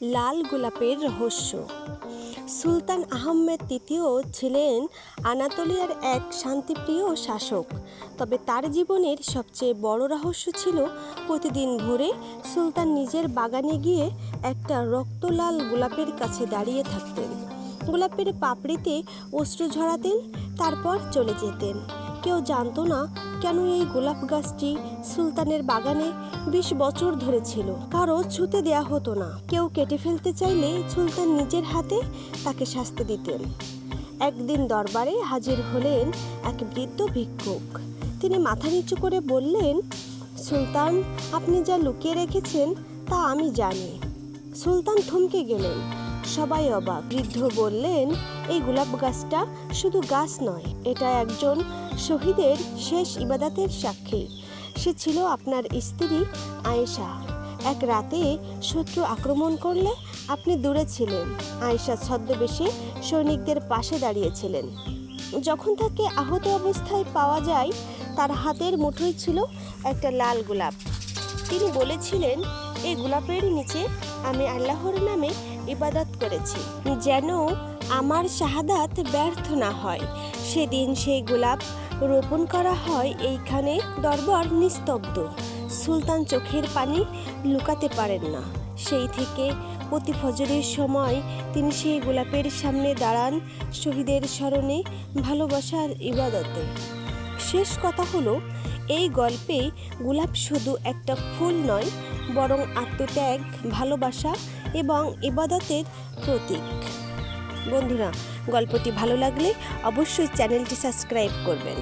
লাল গোলাপের রহস্য। সুলতান আহমেদ তৃতীয় ছিলেন আনাতোলিয়ার এক শান্তিপ্রিয় শাসক। তবে তার জীবনের সবচেয়ে বড় রহস্য ছিল প্রতিদিন ভোরে সুলতান নিজের বাগানে গিয়ে একটা রক্তলাল গোলাপের কাছে দাঁড়িয়ে থাকতেন। গোলাপের পাপড়িতে অশ্রু ঝরাতেন, তারপর চলে যেতেন। কেউ জানতো না কেন এই গোলাপ গাছটি সুলতানের বাগানে বিশ বছর ধরে ছিল। কারও ছুতে দেয়া হতো না। কেউ কেটে ফেলতে চাইলে সুলতান নিজের হাতে তাকে শাস্তি দিতেন। একদিন দরবারে হাজির হলেন এক বৃদ্ধ ভিক্ষুক। তিনি মাথা নিচু করে বললেন, সুলতান, আপনি যা লুকিয়ে রেখেছেন তা আমি জানি। সুলতান থমকে গেলেন। সবাই অবাক। বৃদ্ধ বললেন, এই গোলাপ গাছটা শুধু গাছ নয়, এটা একজন শহীদের শেষ ইবাদাতের সাক্ষী। সে ছিল আপনার স্ত্রী আয়েশা। এক রাতে শত্রু আক্রমণ করলে আপনি দূরে ছিলেন। আয়েশা ছদ্মবেশে সৈনিকদের পাশে দাঁড়িয়েছিলেন। যখন তাকে আহত অবস্থায় পাওয়া যায়, তার হাতের মুঠোয় ছিল একটা লাল গোলাপ। তিনি বলেছিলেন এই গোলাপের নিচে আমি আল্লাহর নামে ইবাদত করেছি, যেন আমার শাহাদাত ব্যর্থ না হয়। সেদিন সেই গোলাপ রোপণ করা হয় এইখানে দরবার নিস্তব্ধ। সুলতান চোখের পানি লুকাতে পারেন না। সেই থেকে প্রতি ফজরের সময় তিনি সেই গোলাপের সামনে দাঁড়ান শহীদের স্মরণে ভালোবাসার ইবাদতে। শেষ কথা হলো, এই গল্পে গোলাপ শুধু একটা ফুল নয় বরং আত্মত্যাগ ভালোবাসা এবং ইবাদতের প্রতীক। বন্ধুরা গল্পটি ভালো লাগলে অবশ্যই চ্যানেলটি সাবস্ক্রাইব করবেন।